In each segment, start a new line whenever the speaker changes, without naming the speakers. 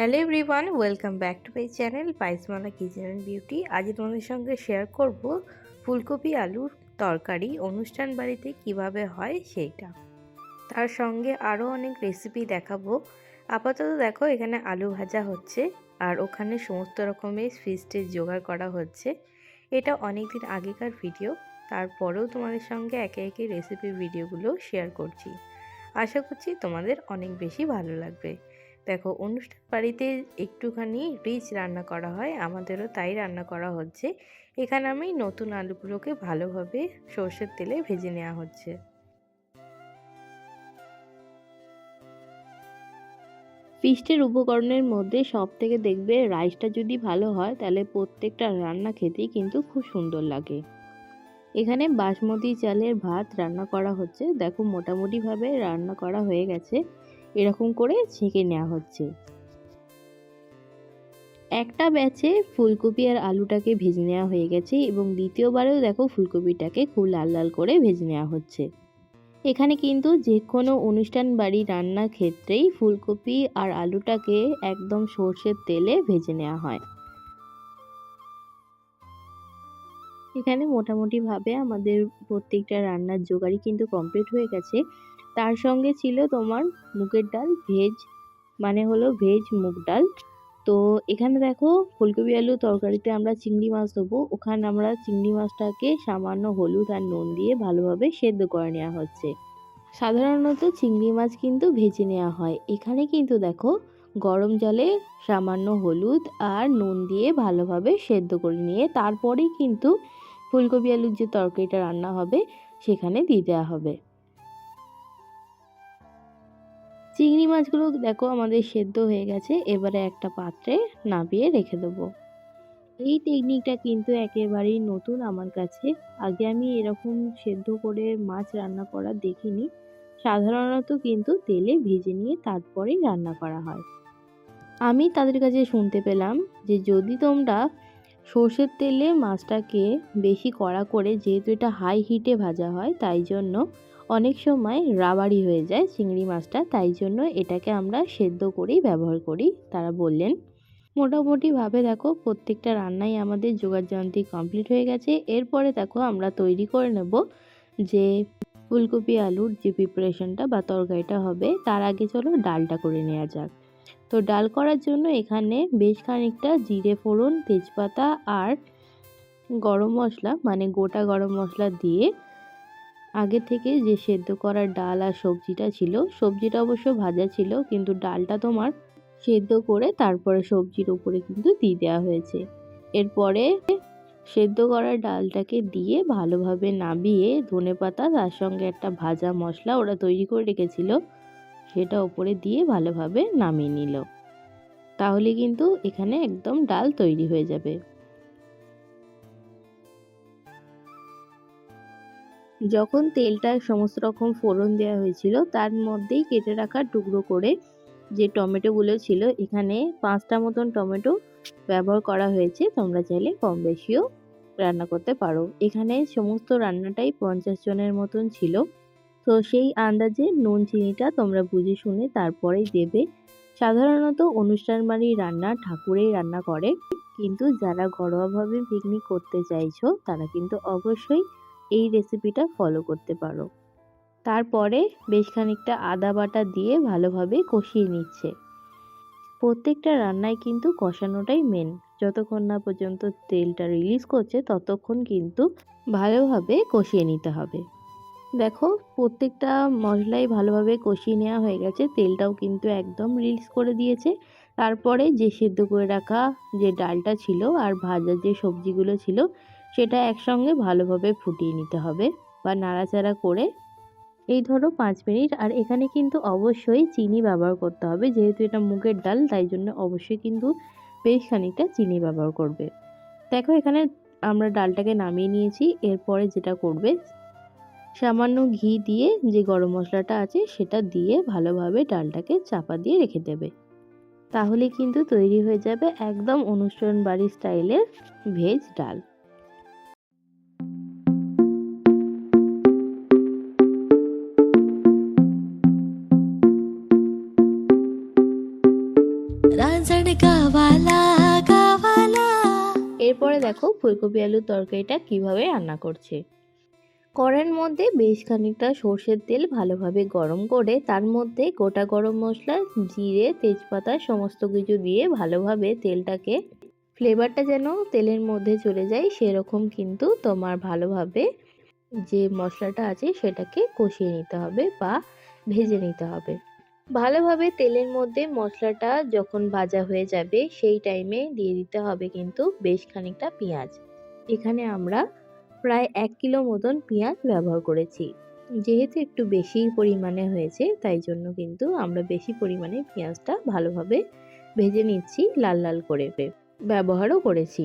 Hello everyone, welcome back to my channel পাইসমালা kitchen and beauty. আজ তোমাদের সঙ্গে share করব ফুলকপি আলুর তরকারি, অনুষ্ঠান বাড়িতে কীভাবে হয় সেইটা। তার সঙ্গে আরও অনেক রেসিপি দেখাবো। আপাতত দেখো, এখানে আলু ভাজা হচ্ছে আর ওখানে সমস্ত রকমের ফিস্টের জোগাড় করা হচ্ছে। এটা অনেক দিন আগেকার ভিডিও তারপরেও তোমাদের সঙ্গে একে একে রেসিপির ভিডিওগুলো শেয়ার করছি। আশা করছি তোমাদের অনেক বেশি ভালো লাগবে। দেখো, অনুষ্ঠান বাড়িতে একটুখানি রিচ রান্না করা হয়, আমাদেরও তাই রান্না করা হচ্ছে। এখানে আমি নতুন আলুগুলোকে ভালোভাবে সর্ষের তেলে ভেজে নেওয়া হচ্ছে।
ফিস্টের উপকরণের মধ্যে সব থেকে দেখবে রাইসটা যদি ভালো হয়, তাহলে প্রত্যেকটা রান্না খেতেই কিন্তু খুব সুন্দর লাগে। এখানে বাসমতি চালের ভাত রান্না করা হচ্ছে। দেখো, মোটামুটিভাবে রান্না করা হয়ে গেছে। এরকম করে ছেঁকে নেওয়া হচ্ছে। একটা ব্যাচে ফুলকপি আর আলুটাকে ভেজে নেওয়া হয়ে গেছে এবং দ্বিতীয়বারেও দেখো ফুলকপিটাকে খুব লাল লাল করে ভেজে নেওয়া হচ্ছে। এখানে কিন্তু যে কোনো অনুষ্ঠান বাড়ি রান্নার ক্ষেত্রেই ফুলকপি আর আলুটাকে একদম সর্ষের তেলে ভেজে নেওয়া হয়। এখানে মোটামুটিভাবে আমাদের প্রত্যেকটা রান্নার জোগাড়ই কিন্তু কমপ্লিট হয়ে গেছে। তার সঙ্গে ছিল তোমার মুগের ডাল, ভেজ মানে হলো ভেজ মুগ ডাল। তো এখানে দেখো ফুলকপি আলু তরকারিতে আমরা চিংড়ি মাছ দেবো। ওখানে আমরা চিংড়ি মাছটাকে সামান্য হলুদ আর নুন দিয়ে ভালোভাবে সেদ্ধ করে নেওয়া হচ্ছে। সাধারণত চিংড়ি মাছ কিন্তু ভেজে নেওয়া হয়। এখানে কিন্তু দেখো গরম জলে সামান্য হলুদ আর নুন দিয়ে ভালোভাবে সেদ্ধ করে নিয়ে তারপরেই কিন্তু ফুলকপি আলুর যে তরকারিটা রান্না হবে, সেখানে দিয়ে দেওয়া হবে। চিংড়ি মাছগুলো দেখো আমাদের সেদ্ধ হয়ে গেছে, এবারে একটা পাত্রে নামিয়ে রেখে দেবো। এই টেকনিকটা কিন্তু একেবারেই নতুন আমার কাছে। আগে আমি এরকম সেদ্ধ করে মাছ রান্না করা দেখিনি। সাধারণত কিন্তু তেলে ভেজে নিয়ে তারপরেই রান্না করা হয়। আমি তাদের কাছে শুনতে পেলাম যে যদি তোমরা সর্ষের তেলে মাছটাকে বেশি কড়া করে, যেহেতু এটা হাই হিটে ভাজা হয়, তাই জন্য অনেক সময় রাবারি হয়ে যায় চিংড়ি মাছটা, তাই জন্য এটাকে আমরা সেদ্ধ করেই ব্যবহার করি, তারা বললেন। মোটামুটিভাবে দেখো, প্রত্যেকটা রান্নাই আমাদের যোগাযন্ত্রী কমপ্লিট হয়ে গেছে। এরপরে দেখো, আমরা তৈরি করে নেব যে ফুলকপি আলুর যে প্রিপারেশনটা বা তরকারিটা হবে, তার আগে চলো ডালটা করে নেওয়া যাক। তো ডাল করার জন্য এখানে বেশ খানিকটা জিরে ফোড়ন, তেজপাতা আর গরম মশলা মানে গোটা গরম মশলা দিয়ে আগে থেকে যে সেদ্ধ করা ডাল আর সবজিটা ছিল, সবজিটা অবশ্য ভাজা ছিল, কিন্তু ডালটা তোমার সেদ্ধ করে তারপরে সবজির উপরে কিন্তু দিয়ে দেওয়া হয়েছে। এরপরে সেদ্ধ করা ডালটাকে দিয়ে ভালোভাবে নাবিয়ে ধনে পাতা তার সঙ্গে একটা ভাজা মশলা ওরা তৈরি করে রেখেছিল। সেটা ওপরে দিয়ে ভালোভাবে নামিয়ে নিল। তাহলে কিন্তু এখানে একদম ডাল তৈরি হয়ে যাবে। যখন তেলটা সমস্ত রকম ফোড়ন দেওয়া হয়েছিল, তার মধ্যেই কেটে রাখা টুকরো করে যে টমেটোগুলো ছিল, এখানে পাঁচটা মতন টমেটো ব্যবহার করা হয়েছে। তোমরা চাইলে কম বেশিও রান্না করতে পারো। এখানে সমস্ত রান্নাটাই পঞ্চাশ জনের মতন ছিল। তো সেই আন্দাজে নুন, চিনিটা তোমরা বুঝে শুনে তারপরেই দেবে। সাধারণত অনুষ্ঠান বাড়ির রান্না ঠাকুরেই রান্না করে। কিন্তু যারা ঘরোয়াভাবে পিকনিক করতে চাইছো, তারা কিন্তু অবশ্যই এই রেসিপিটা ফলো করতে পারো। তারপরে বেশ খানিকটা আদা বাটা দিয়ে ভালোভাবে কষিয়ে নিচ্ছে। প্রত্যেকটা রান্নায় কিন্তু কষানোটাই মেন যতক্ষণ না পর্যন্ত তেলটা রিলিজ করছে, ততক্ষণ কিন্তু ভালোভাবে কষিয়ে নিতে হবে। দেখো, প্রত্যেকটা মশলাই ভালোভাবে কষিয়ে নেওয়া হয়ে গেছে। তেলটাও কিন্তু একদম রিলিজ করে দিয়েছে। তারপরে যে সেদ্ধ করে রাখা যে ডালটা ছিল আর ভাজা যে সবজিগুলো ছিল, সেটা একসঙ্গে ভালোভাবে ফুটিয়ে নিতে হবে বা নাড়াচাড়া করে। এই ধরো পাঁচ মিনিট। আর এখানে কিন্তু অবশ্যই চিনি ব্যবহার করতে হবে। যেহেতু এটা মুগের ডাল, তাই জন্য অবশ্যই কিন্তু বেশ খানিকটা চিনি ব্যবহার করবে। দেখো এখানে আমরা ডালটাকে নামিয়ে নিয়েছি। এরপরে যেটা করবে সামান্য ঘি দিয়ে যে গরম মশলাটা আছে সেটা দিয়ে ভালোভাবে ডালটাকে চাপা দিয়ে রেখে দেবে। তাহলে কিন্তু তৈরি হয়ে যাবে একদম অনুষ্ঠান বাড়ি স্টাইলের ভেজ ডাল। এরপরে দেখো ফুলকপি আলুর তরকারিটা কীভাবে রান্না করছে। কড়াইয়ের মধ্যে বেশ খানিকটা সর্ষের তেল ভালোভাবে গরম করে তার মধ্যে গোটা গরম মশলা, জিরে, তেজপাতা সমস্ত কিছু দিয়ে ভালোভাবে তেলটাকে, ফ্লেভারটা যেন তেলের মধ্যে চলে যায় সেরকম কিন্তু তোমার ভালোভাবে যে মশলাটা আছে সেটাকে কষিয়ে নিতে হবে বা ভেজে নিতে হবে। ভালোভাবে তেলের মধ্যে মশলাটা যখন ভাজা হয়ে যাবে সেই টাইমে দিয়ে দিতে হবে কিন্তু বেশ খানিকটা পেঁয়াজ। এখানে আমরা প্রায় এক কিলো মতন পেঁয়াজ ব্যবহার করেছি। যেহেতু একটু বেশি পরিমাণে হয়েছে, তাই জন্য কিন্তু আমরা বেশি পরিমাণে পেঁয়াজটা ভালোভাবে ভেজে নিচ্ছি লাল লাল করে ব্যবহারও করেছি।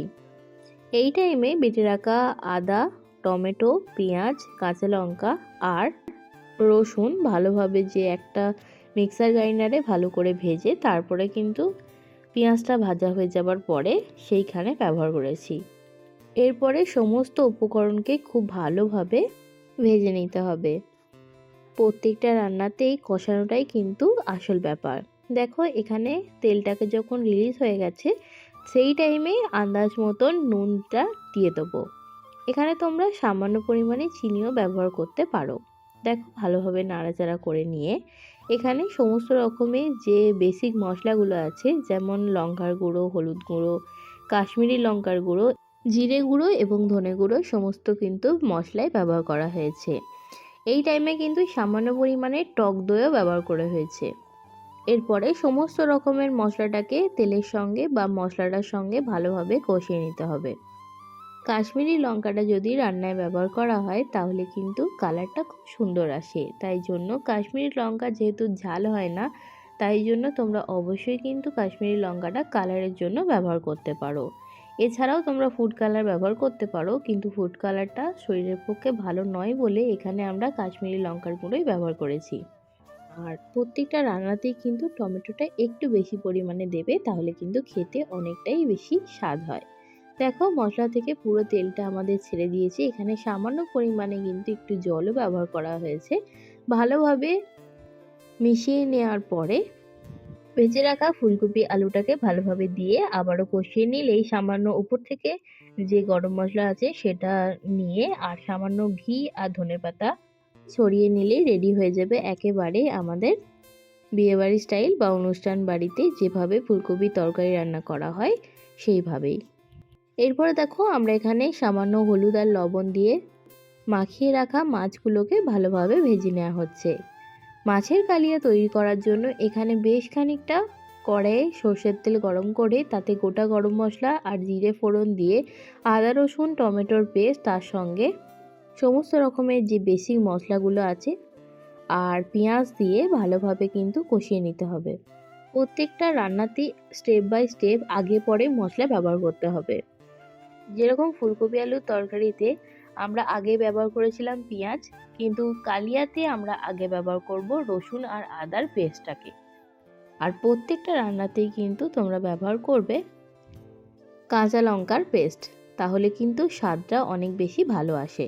এই টাইমে বেটে রাখা আদা, টমেটো, পেঁয়াজ, কাঁচা লঙ্কা আর রসুন ভালোভাবে যে একটা মিক্সার গ্রাইন্ডারে ভালো করে ভেজে তারপরে কিন্তু পেঁয়াজটা ভাজা হয়ে যাবার পরে সেইখানে ব্যবহার করেছি। এরপরে সমস্ত উপকরণকে খুব ভালোভাবে ভেজে নিতে হবে। প্রত্যেকটা রান্নাতেই কষানোটাই কিন্তু আসল ব্যাপার। দেখো, এখানে তেলটাকে যখন রিলিজ হয়ে গেছে, সেই টাইমে আন্দাজ মতন নুনটা দিয়ে দেবো। এখানে তোমরা সামান্য পরিমাণে চিনিও ব্যবহার করতে পারো। দেখো, ভালোভাবে নাড়াচাড়া করে নিয়ে এখানে সমস্ত রকমের যে বেসিক মশলাগুলো আছে, যেমন লঙ্কার গুঁড়ো, হলুদ গুঁড়ো, কাশ্মীরি লঙ্কার গুঁড়ো জিরে গুঁড়ো এবং ধনে গুঁড়ো সমস্ত কিন্তু মশলায় ব্যবহার করা হয়েছে। এই টাইমে কিন্তু সামান্য পরিমাণে টক দইও ব্যবহার করা হয়েছে। এরপরে সমস্ত রকমের মশলাটাকে তেলের সঙ্গে বা মশলাটার সঙ্গে ভালোভাবে কষিয়ে নিতে হবে। কাশ্মীরি লঙ্কাটা যদি রান্নায় ব্যবহার করা হয়, তাহলে কিন্তু কালারটা খুব সুন্দর আসে। তাই জন্য কাশ্মীরি লঙ্কা যেহেতু ঝাল হয় না, তাই জন্য তোমরা অবশ্যই কিন্তু কাশ্মীরি লঙ্কাটা কালারের জন্য ব্যবহার করতে পারো। এছাড়াও তোমরা ফুড কালার ব্যবহার করতে পারো, কিন্তু ফুড কালারটা শরীরের পক্ষে ভালো নয় বলে এখানে আমরা কাশ্মীরি লঙ্কার গুঁড়োই ব্যবহার করেছি। আর প্রত্যেকটা রান্নাতেই কিন্তু টমেটোটা একটু বেশি পরিমাণে দেবে, তাহলে কিন্তু খেতে অনেকটাই বেশি স্বাদ হয়। দেখো, মশলা থেকে পুরো তেলটা আমাদের ছেড়ে দিয়েছে। এখানে সামান্য পরিমাণে কিন্তু একটু জলও ব্যবহার করা হয়েছে। ভালোভাবে মিশিয়ে নেওয়ার পরে ভেজে রাখা ফুলকপি আলুটাকে ভালোভাবে দিয়ে আবারও কষিয়ে নিলেই সামান্য উপর থেকে যে গরম মশলা আছে সেটা নিয়ে আর সামান্য ঘি আর ধনেপাতা ছড়িয়ে নিলেই রেডি হয়ে যাবে একেবারে আমাদের বিয়েবাড়ি স্টাইল বা অনুষ্ঠান বাড়িতে যেভাবে ফুলকপি তরকারি রান্না করা হয় সেইভাবেই। এরপরে দেখো আমরা এখানে সামান্য হলুদ আর লবণ দিয়ে মাখিয়ে রাখা মাছগুলোকে ভালোভাবে ভেজে নেওয়া হচ্ছে। মাছের কালিয়া তৈরি করার জন্য এখানে বেশ খানিকটা কড়াইয়ে সর্ষের তেল গরম করে তাতে গোটা গরম মশলা আর জিরে ফোড়ন দিয়ে আদা, রসুন, টমেটোর পেস্ট তার সঙ্গে সমস্ত রকমের যে বেসিক মশলাগুলো আছে আর পেঁয়াজ দিয়ে ভালোভাবে কিন্তু কষিয়ে নিতে হবে। প্রত্যেকটা রান্নাতেই স্টেপ বাই স্টেপ আগে পরে মশলা ব্যবহার করতে হবে। যেরকম ফুলকপি আলুর তরকারিতে আমরা আগে ব্যবহার করেছিলাম পেঁয়াজ, কিন্তু কালিয়াতে আমরা আগে ব্যবহার করব রসুন আর আদার পেস্টটাকে। আর প্রত্যেকটা রান্নাতেই কিন্তু তোমরা ব্যবহার করবে কাঁচা লঙ্কার পেস্ট, তাহলে কিন্তু স্বাদটা অনেক বেশি ভালো আসে।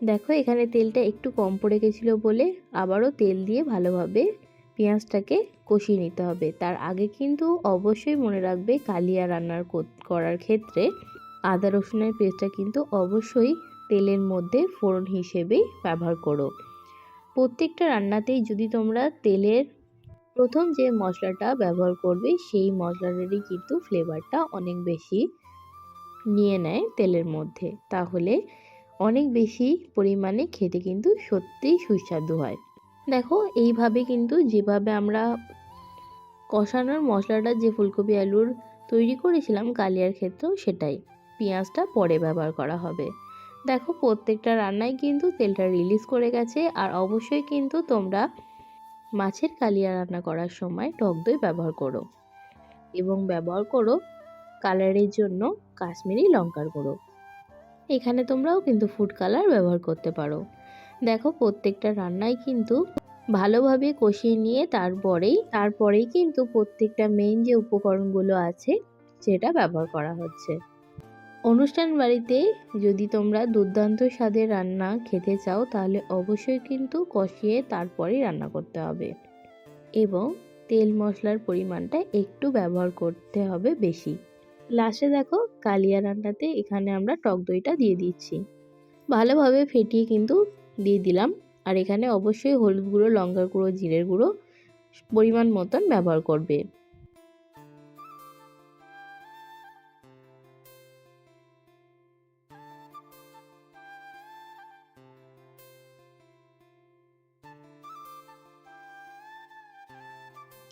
দেখো, এখানে তেলটা একটু কম পড়ে গেছিল বলে আবারও তেল দিয়ে ভালোভাবে পেঁয়াজটাকে কষিয়ে নিতে হবে। তার আগে কিন্তু অবশ্যই মনে রাখবে কালিয়া রান্নার করার ক্ষেত্রে আদা রসুনের পেস্টটা কিন্তু অবশ্যই তেলের মধ্যে ফোড়ন হিসেবেই ব্যবহার করো। প্রত্যেকটা রান্নাতেই যদি তোমরা তেলের প্রথম যে মশলাটা ব্যবহার করবে, সেই মশলাটারই কিন্তু ফ্লেভারটা অনেক বেশি নিয়ে নেয় তেলের মধ্যে। তাহলে অনেক বেশি পরিমাণে খেতে কিন্তু সত্যিই সুস্বাদু হয়। দেখো, এইভাবে কিন্তু যেভাবে আমরা কষানোর মশলাটা যে ফুলকপি আলুর তৈরি করেছিলাম, কালিয়ার ক্ষেত্রেও সেটাই। পেঁয়াজটা পরে ব্যবহার করা হবে। দেখো প্রত্যেকটা রান্নায় কিন্তু তেলটা রিলিজ করে গেছে আর অবশ্যই কিন্তু তোমরা মাছের কালিয়া রান্না করার সময় টক দই ব্যবহার করো এবং ব্যবহার করো কালারের জন্য কাশ্মীরি লঙ্কার গুঁড়ো। এখানে তোমরাও কিন্তু ফুড কালার ব্যবহার করতে পারো। দেখো প্রত্যেকটা রান্নায় কিন্তু ভালোভাবে কষিয়ে নিয়ে তারপরেই তারপরেই কিন্তু প্রত্যেকটা মেন যে উপকরণগুলো আছে, সেটা ব্যবহার করা হচ্ছে। অনুষ্ঠান বাড়িতে যদি তোমরা দুর্দান্ত স্বাদের রান্না খেতে চাও, তাহলে অবশ্যই কিন্তু কষিয়ে তারপরেই রান্না করতে হবে। এবং তেল মশলার পরিমাণটা একটু ব্যবহার করতে হবে বেশি। লাস্টে দেখো, কালিয়া রান্নাতে এখানে আমরা টক দইটা দিয়ে দিচ্ছি। ভালোভাবে ফেটিয়ে কিন্তু দিয়ে দিলাম। আর এখানে অবশ্যই হলুদ গুঁড়ো, লঙ্কার গুঁড়ো, জিরের গুঁড়ো পরিমাণ মতন ব্যবহার করবে।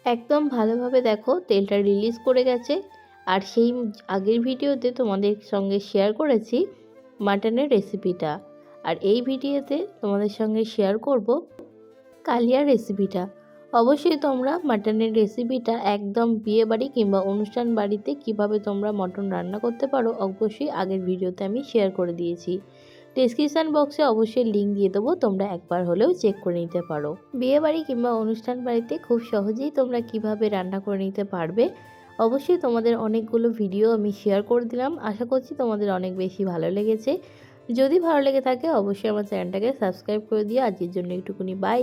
একদম ভালোভাবে দেখো তেলটা রিলিজ করে গেছে। আর সেই আগের ভিডিওতে তোমাদের সঙ্গে শেয়ার করেছি মাটনের রেসিপিটা আর এই ভিডিওতে তোমাদের সঙ্গে শেয়ার করব কালিয়ার রেসিপিটা অবশ্যই তোমরা মাটনের রেসিপিটা একদম বিয়ে বাড়ি কিংবা অনুষ্ঠান বাড়িতে কীভাবে তোমরা মটন রান্না করতে পারো, অবশ্যই আগের ভিডিওতে আমি শেয়ার করে দিয়েছি। ডিসক্রিপশান বক্সে অবশ্যই লিঙ্ক দিয়ে দেবো, তোমরা একবার হলেও চেক করে নিতে পারো। বিয়ে বাড়ি কিংবা অনুষ্ঠান বাড়িতে খুব সহজেই তোমরা কীভাবে রান্না করে নিতে পারবে, অবশ্যই তোমাদের অনেকগুলো ভিডিও আমি শেয়ার করে দিলাম। আশা করছি তোমাদের অনেক বেশি ভালো লেগেছে। যদি ভালো লেগে থাকে, অবশ্যই আমার চ্যানেলটাকে সাবস্ক্রাইব করে দিয়ে আজকের জন্য একটুকুনি বাই